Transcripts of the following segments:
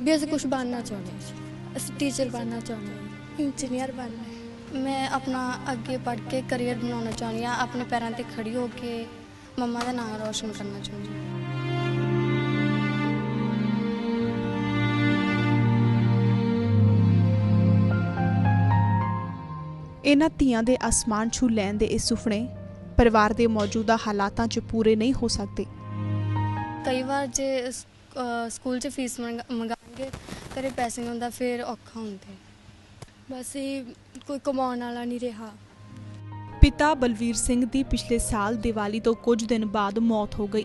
ਵੀ ਅਸੀਂ ਕੁਝ ਬਣਨਾ ਚਾਹੁੰਦੇ ਹਾਂ। ਅਸੀਂ ਟੀਚਰ ਬਣਨਾ ਚਾਹੁੰਦੇ ਹਾਂ ਇੰਜੀਨੀਅਰ ਬਣਨਾ ਹੈ। ਮੈਂ ਆਪਣਾ ਅੱਗੇ ਪੜ੍ਹ ਕੇ ਕਰੀਅਰ ਬਣਾਉਣਾ ਚਾਹੁੰਦੀ ਹਾਂ ਆਪਣੇ ਪੈਰਾਂ ਤੇ ਖੜੀ ਹੋ ਕੇ ਮੰਮਾ ਦਾ ਨਾਮ ਰੋਸ਼ਨ ਕਰਨਾ ਚਾਹੁੰਦੀ ਹਾਂ। ਇਹਨਾਂ ਧੀਆਂ ਦੇ ਅਸਮਾਨ ਛੂ ਲੈਣ ਦੇ ਇਹ ਸੁਪਨੇ ਪਰਿਵਾਰ ਦੇ ਮੌਜੂਦਾ ਹਾਲਾਤਾਂ 'ਚ ਪੂਰੇ ਨਹੀਂ ਹੋ ਸਕਦੇ। ਕਈ ਵਾਰ ਜੇ ਸਕੂਲ 'ਚ ਫੀਸ ਮੰਗ- ਮੰਗਾਂਗੇ ਘਰੇ ਪੈਸੇ ਨਹੀਂ ਹੁੰਦਾ, ਫਿਰ ਔਖਾ ਹੁੰਦਾ ਬਸ ਇਹ ਕੋਈ ਕਮਾਉਣ ਵਾਲਾ ਨਹੀਂ ਰਿਹਾ। ਪਿਤਾ ਬਲਵੀਰ ਸਿੰਘ ਦੀ ਪਿਛਲੇ ਸਾਲ ਦੀਵਾਲੀ ਤੋਂ ਕੁਝ ਦਿਨ ਬਾਅਦ ਮੌਤ ਹੋ ਗਈ।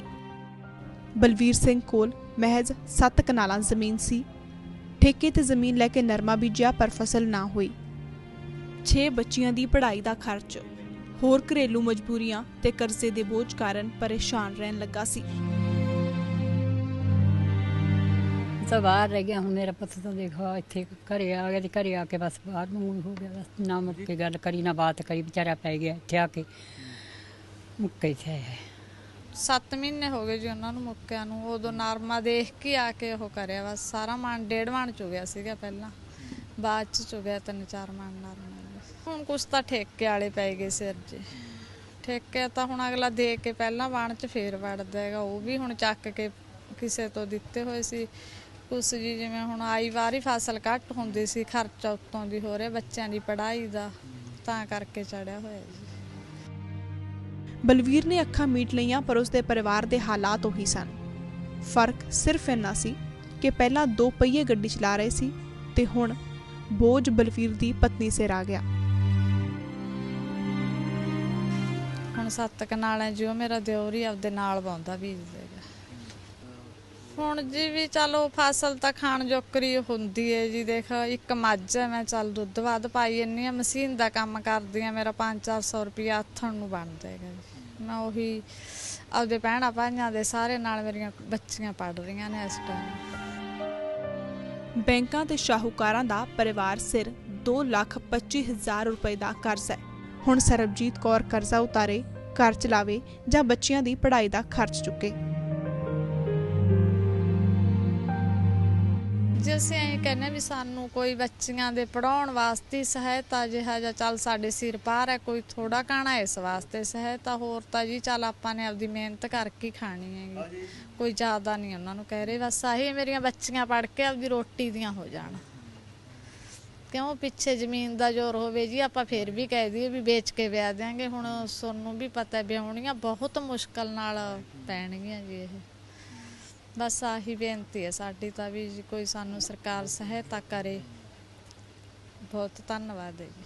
ਬਲਵੀਰ ਸਿੰਘ ਕੋਲ ਮਹਿਜ਼ 7 ਕਨਾਲਾਂ ਜ਼ਮੀਨ ਸੀ। ਠੇਕੇ ਤੇ ਜ਼ਮੀਨ ਲੈ ਕੇ ਨਰਮਾ ਬੀਜਿਆ, ਪਰ ਫਸਲ ਨਾ ਹੋਈ। 6 ਬੱਚੀਆਂ ਦੀ ਪੜ੍ਹਾਈ ਦਾ ਖਰਚ। ਹੋਰ ਘਰੇਲੂ ਮਜਬੂਰੀਆਂ ਤੇ ਕਰਜ਼ੇ ਦੇ ਬੋਝ ਕਾਰਨ ਪਰੇਸ਼ਾਨ ਰਹਿਣ ਲੱਗਾ ਸੀ। ਤਾਂ ਬਾਹਰ ਰਹਿ ਗਿਆ, ਹੁਣ ਮੇਰਾ ਪੁੱਤ ਤਾਂ ਦੇਖੋ ਇੱਥੇ ਘਰੇ ਆ ਗਿਆ ਤੇ ਘਰੇ ਆ ਕੇ ਬਸ ਬਾਹਰ ਨੂੰ ਹੋ ਗਿਆ, ਬਸ ਨਾ ਮੁੜ ਕੇ ਗੱਲ ਕਰੀ, ਨਾ ਬਾਤ ਕਰੀ, ਵਿਚਾਰਾ ਪੈ ਗਿਆ ਇੱਥੇ ਆ ਕੇ। ਮੁੱਕੇ ਥੇ 7 ਮਹੀਨੇ ਹੋ ਗਏ ਜੀ ਉਹਨਾਂ ਨੂੰ ਮੁੱਕਿਆਂ ਨੂੰ, ਉਦੋਂ ਨਰਮਾ ਦੇਖ ਕੇ ਆ ਕੇ ਉਹ ਕਰਿਆ, ਬਸ ਸਾਰਾ ਮਾਨ ਡੇਢ ਮਾਨ ਚੁਗਿਆ ਸੀਗਾ ਪਹਿਲਾਂ। ਬਾਅਦ ਚ ਚੁਗਿਆ ਤਿੰਨ ਚਾਰ ਮਾਨ ਨਰਮਾ ਹੁਣ ਕੁਛ ਤਾਂ ਠੇਕੇ ਵਾਲੇ ਪੈ ਗਏ ਸਿਰ 'ਚ। ਠੇਕੇ ਤਾਂ ਹੁਣ ਅਗਲਾ ਦੇ ਕੇ ਪਹਿਲਾਂ ਬਾਣ ਚ ਫੇਰ ਵੜਦਾ ਹੈਗਾ, ਉਹ ਵੀ ਹੁਣ ਚੱਕ ਕੇ ਕਿਸੇ ਤੋਂ ਦਿੱਤੇ ਹੋਏ ਸੀ। ਕੁਛ ਜੀ ਜਿਵੇਂ ਹੁਣ ਆਈ ਵਾਰੀ ਫਸਲ ਘੱਟ ਹੁੰਦੀ ਸੀ ਖਰਚਾ ਉੱਤੋਂ ਦੀ ਹੋ ਰਿਹਾ ਬੱਚਿਆਂ ਦੀ ਪੜ੍ਹਾਈ ਦਾ ਤਾਂ ਕਰਕੇ ਚੜਿਆ ਹੋਇਆ ਜੀ। ਬਲਵੀਰ ਨੇ ਅੱਖਾਂ ਮੀਟ ਲਈਆਂ ਪਰ ਉਸਦੇ ਪਰਿਵਾਰ ਦੇ ਹਾਲਾਤ ਉਹੀ ਸਨ। ਫ਼ਰਕ ਸਿਰਫ ਇੰਨਾ ਸੀ ਕਿ ਪਹਿਲਾਂ ਦੋ ਪਹੀਏ ਗੱਡੀ ਚਲਾ ਰਹੇ ਸੀ ਤੇ ਹੁਣ ਬੋਝ ਬਲਵੀਰ ਦੀ ਪਤਨੀ ਸਿਰ ਆ ਗਿਆ। ਹੁਣ ਸੱਤ ਕਨਾਲਾਂ ਜੀ ਉਹ ਮੇਰਾ ਦਿਓਰ ਹੀ ਆਪਦੇ ਨਾਲ ਬਾਉਂਦਾ ਬੀਜ ਦੇਗਾ ਹੁਣ ਜੀ ਵੀ ਚਲੋ ਫਸਲ ਤਾਂ ਖਾਣ ਜੋਕਰੀ ਹੁੰਦੀ ਹੈ ਜੀ, ਦੇਖ ਇੱਕ ਮੱਝ ਹੈ ਮੈਂ ਚੱਲ ਦੁੱਧ ਵੱਧ ਪਾਈ ਜੰਨੀ ਆ, ਮਸ਼ੀਨ ਦਾ ਕੰਮ ਕਰਦੀ ਆ, ਮੇਰਾ 5-400 ਰੁਪਿਆ ਹੱਥਣ ਨੂੰ ਬਣਦਾ ਹੈਗਾ ਜੀ। ਮੈਂ ਉਹੀ ਆਪਦੇ ਭੈਣਾਂ ਭਾਈਆਂ ਦੇ ਸਾਰੇ ਨਾਲ ਮੇਰੀਆਂ ਬੱਚੀਆਂ ਪੜ ਰਹੀਆਂ ਨੇ ਇਸ ਟਾਈਮ ਬੈਂਕਾਂ ਤੇ ਸ਼ਾਹੂਕਾਰਾਂ ਦਾ ਪਰਿਵਾਰ ਸਿਰ 2 ਲੱਖ 25 ਹਜ਼ਾਰ ਰੁਪਏ ਦਾ ਕਰਜ਼ਾ ਹੈ। ਹੁਣ ਸਰਬਜੀਤ ਕੌਰ ਕਰਜ਼ਾ ਉਤਾਰੇ, ਘਰ ਚਲਾਵੇ ਜਾਂ ਬੱਚਿਆਂ ਦੀ ਪੜ੍ਹਾਈ ਦਾ ਖਰਚ ਚੁੱਕੇ। ਜੇ ਅਸੀਂ ਐਂ ਕਹਿੰਦੇ ਵੀ ਸਾਨੂੰ ਕੋਈ ਬੱਚੀਆਂ ਦੇ ਪੜਾਉਣ ਵਾਸਤੇ ਸਹਾਇਤਾ ਜਿਹਾ ਜਾਂ ਚੱਲ ਸਾਡੇ ਸਿਰ ਪਾਰ ਹੈ ਕੋਈ ਥੋੜਾ ਕਾਣਾ ਇਸ ਵਾਸਤੇ ਸਹਾਇਤਾ ਹੋਰ ਤਾਂ ਜੀ ਚੱਲ ਆਪਾਂ ਨੇ ਆਪਦੀ ਮਿਹਨਤ ਕਰਕੇ ਖਾਣੀ ਹੈਗੀ। ਕੋਈ ਜ਼ਿਆਦਾ ਨਹੀਂ ਉਹਨਾਂ ਨੂੰ ਕਹਿ ਰਹੇ ਬਸ ਆਹੀ ਮੇਰੀਆਂ ਬੱਚੀਆਂ ਪੜ ਕੇ ਆਪਦੀ ਰੋਟੀ ਦੀਆਂ ਹੋ ਜਾਣ। ਕਿਉਂ ਪਿੱਛੇ ਜ਼ਮੀਨ ਦਾ ਜ਼ੋਰ ਹੋਵੇ ਜੀ ਆਪਾਂ ਫੇਰ ਵੀ ਕਹਿ ਦਈਏ ਵੀ ਵੇਚ ਕੇ ਵਿਆਹ ਦਿਆਂਗੇ। ਹੁਣ ਸੋਨੂੰ ਵੀ ਪਤਾ ਵਿਆਹੁਣੀਆਂ ਬਹੁਤ ਮੁਸ਼ਕਲ ਨਾਲ ਪੈਣਗੀਆਂ ਜੀ ਇਹ। ਬਸ ਆਹੀ ਬੇਨਤੀ ਹੈ, ਸਾਡੀ ਤਾਂ ਵੀ ਜੀ ਕੋਈ ਸਾਨੂੰ ਸਰਕਾਰ ਸਹਾਇਤਾ ਕਰੇ। ਬਹੁਤ ਧੰਨਵਾਦ ਹੈ ਜੀ।